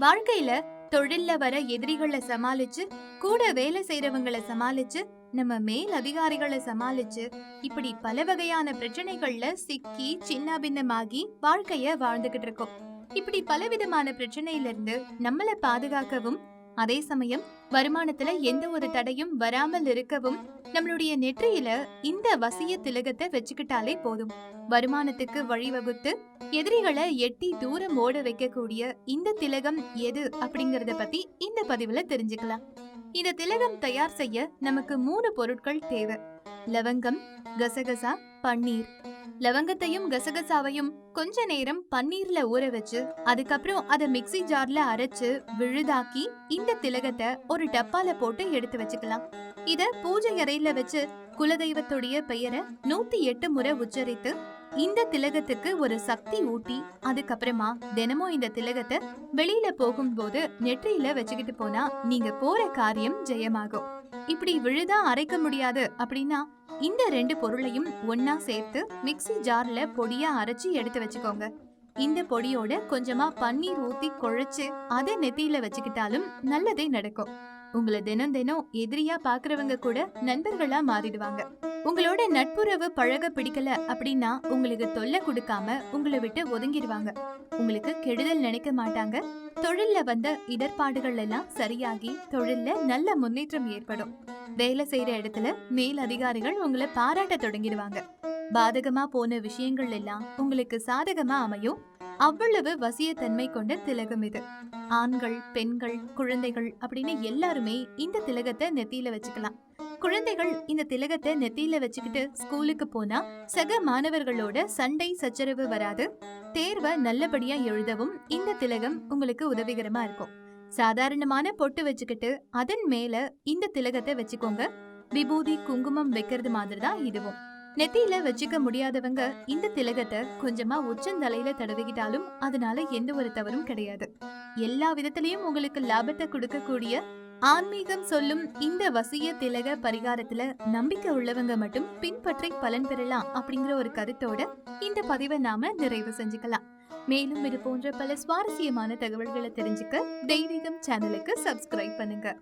வாழ்க்கையில தொழில்ல வர எதிரிகளை சமாளிச்சு கூட வேலை செய்யறவங்களை சமாளிச்சு நம்ம மேல் அதிகாரிகளை சமாளிச்சு இப்படி பல வகையான பிரச்சனைகள்ல சிக்கி சின்ன பின்னமாகி வாழ்க்கைய வாழ்ந்துகிட்டு இருக்கோம். இப்படி பலவிதமான பிரச்சனையில இருந்து நம்மள பாதுகாக்கவும் அதே சமயம் வருமானத்துல எந்த ஒரு தடையும் வராமல் இருக்கவும் நம்மளுடைய நெற்றியில இந்த வசிய திலகத்தை வச்சுக்கிட்டாலே போதும். வருமானத்துக்கு வழிவகுத்து எதிரிகளை எட்டி தூரம் ஓட வைக்கக்கூடிய இந்த திலகம் எது அப்படிங்கறத பத்தி இந்த பதிவுல தெரிஞ்சுக்கலாம். இந்த திலகம் தயார் செய்ய நமக்கு மூணு பொருட்கள் தேவை. லவங்கம் கசகசா பன்னீர். லவங்கத்தையும் கசகசாவையும் கொஞ்ச நேரம் பன்னீர்ல ஊற வச்சு அதுக்கப்புறம் அதை மிக்ஸி ஜார்ல அரைச்சு விழுதாக்கி இந்த திலகத்தை ஒரு டப்பால போட்டு எடுத்து வச்சுக்கலாம். இத பூஜை அறையில வச்சு குலதெய்வத்துடைய பெயரை நூத்தி எட்டு முறை உச்சரித்து இந்த திலகத்துக்கு ஒரு சக்தி ஊட்டி அதுக்கப்புறமா தினமும் இந்த திலகத்தை வெளியில போகும்போது நெற்றியில வச்சுக்கிட்டு போனா நீங்க போற காரியம் ஜெயமாகும். இப்படி விழுதா அரைக்க முடியாது அப்படின்னா இந்த ரெண்டு பொருளையும் ஒன்னா சேர்த்து மிக்ஸி ஜார்ல பொடியா அரைச்சு எடுத்து வச்சுக்கோங்க. இந்த பொடியோட கொஞ்சமா பன்னீர் ஊத்தி குழைச்சு அதை நெத்தியில வச்சுக்கிட்டாலும் நல்லதே நடக்கும். உங்களை தினம் தினம் எதிரியா பாக்குறவங்க கூட நண்பர்களா மாறிடுவாங்க. உங்களோட நட்புறவு பழக பிடிக்கல அப்படின்னா உங்களுக்கு தொல்லை கொடுக்காம உங்களை விட்டு ஒதுங்கிடுவாங்க. உங்களுக்கு கெடுதல் நினைக்க மாட்டாங்க. தொழில்ல வந்த இடர்பாடுகள் எல்லாம் சரியாகி தொழில்ல நல்ல முன்னேற்றம் ஏற்படும். வேலை செய்யற இடத்துல மேல் அதிகாரிகள் உங்களை பாராட்ட தொடங்கிடுவாங்க. பாதகமா போன விஷயங்கள் எல்லாம் உங்களுக்கு சாதகமா அமையும். அவ்வளவு வசியத்தன்மை கொண்ட திலகம் இது. ஆண்கள் பெண்கள் குழந்தைகள் அப்படின்னு எல்லாருமே இந்த திலகத்தை நெத்தியில வச்சுக்கலாம். குழந்தைகள் இந்த திலகத்தை நெத்தியில வச்சுக்கிட்டு ஸ்கூலுக்கு போனா சக மாணவர்களோட சண்டை சச்சரவு வராது. தேர்வை நல்லபடியா எழுதவும் இந்த திலகம் உங்களுக்கு உதவிகரமா இருக்கும். சாதாரணமான பொட்டு வச்சுக்கிட்டு அதன் மேல இந்த திலகத்தை வச்சுக்கோங்க. விபூதி குங்குமம் வைக்கிறது மாதிரி தான் இதுவும். நெத்தியில வச்சுக்க முடியாதவங்க இந்த திலகத்தை கொஞ்சமா உச்சந்தலையில தடவிக்கிட்டாலும் அதனால எந்த ஒரு தவறும் கிடையாது. எல்லா விதத்திலையும் உங்களுக்கு லாபத்தை கொடுக்கக்கூடிய ஆன்மீகம் சொல்லும் இந்த வசிய திலக பரிகாரத்துல நம்பிக்கை உள்ளவங்க மட்டும் பின்பற்றி பலன் பெறலாம் அப்படிங்கிற ஒரு கருத்தோட இந்த பதிவை நாம நிறைவு செஞ்சுக்கலாம். மேலும் இது போன்ற பல சுவாரஸ்யமான தகவல்களை தெரிஞ்சுக்க தெய்வீகம் சேனலுக்கு சப்ஸ்கிரைப் பண்ணுங்க.